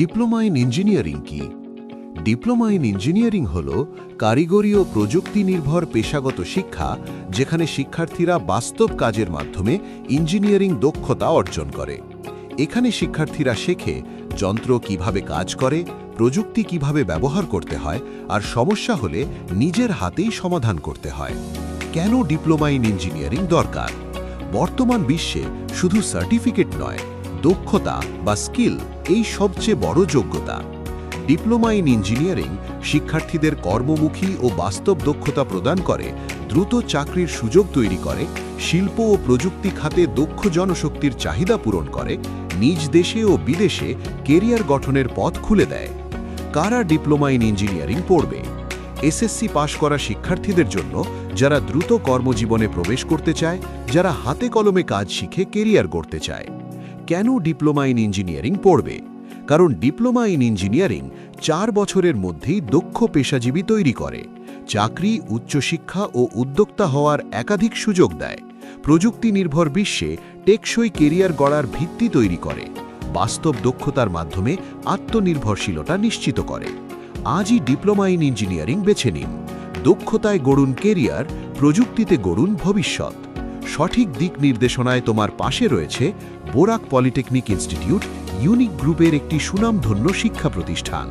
Diploma in engineering কি? Diploma in engineering হল কারিগরি ও প্রযুক্তি নির্ভর পেশাগত শিক্ষা, যেখানে শিক্ষার্থীরা বাস্তব কাজের মাধ্যমে ইঞ্জিনিয়ারিং দক্ষতা অর্জন করে। এখানে শিক্ষার্থীরা শেখে যন্ত্র কীভাবে কাজ করে, প্রযুক্তি কীভাবে ব্যবহার করতে হয়, আর সমস্যা হলে নিজের হাতেই সমাধান করতে হয়। কেন ডিপ্লোমা ইন ইঞ্জিনিয়ারিং দরকার? বর্তমান বিশ্বে শুধু সার্টিফিকেট নয় দক্ষতা বা স্কিল এই সবচেয়ে বড় যোগ্যতা। ডিপ্লোমা ইন ইঞ্জিনিয়ারিং শিক্ষার্থীদের কর্মমুখী ও বাস্তব দক্ষতা প্রদান করে, দ্রুত চাকরির সুযোগ তৈরি করে, শিল্প ও প্রযুক্তি খাতে দক্ষ জনশক্তির চাহিদা পূরণ করে, নিজ দেশে ও বিদেশে কেরিয়ার গঠনের পথ খুলে দেয়। কারা ডিপ্লোমা ইন ইঞ্জিনিয়ারিং পড়বে? এসএসসি পাশ করা শিক্ষার্থীদের জন্য যারা দ্রুত কর্মজীবনে প্রবেশ করতে চায়, যারা হাতে কলমে কাজ শিখে কেরিয়ার গড়তে চায়। কেন ডিপ্লোমা ইন ইঞ্জিনিয়ারিং পড়বে? কারণ ডিপ্লোমা ইন ইঞ্জিনিয়ারিং চার বছরের মধ্যেই দক্ষ পেশাজীবী তৈরি করে। চাকরি, উচ্চশিক্ষা ও উদ্যোক্তা হওয়ার একাধিক সুযোগ দেয়। প্রযুক্তি নির্ভর বিশ্বে টেকসই কেরিয়ার গড়ার ভিত্তি তৈরি করে। বাস্তব দক্ষতার মাধ্যমে আত্মনির্ভরশীলতা নিশ্চিত করে। আজই ডিপ্লোমা ইন ইঞ্জিনিয়ারিং বেছে নিন। দক্ষতায় গড়ুন কেরিয়ার, প্রযুক্তিতে গড়ুন ভবিষ্যৎ। সঠিক দিক নির্দেশনায় তোমার পাশে রয়েছে বোরাক পলিটেকনিক ইনস্টিটিউট, ইউনিক গ্রুপের একটি সুনামধন্য শিক্ষা প্রতিষ্ঠান।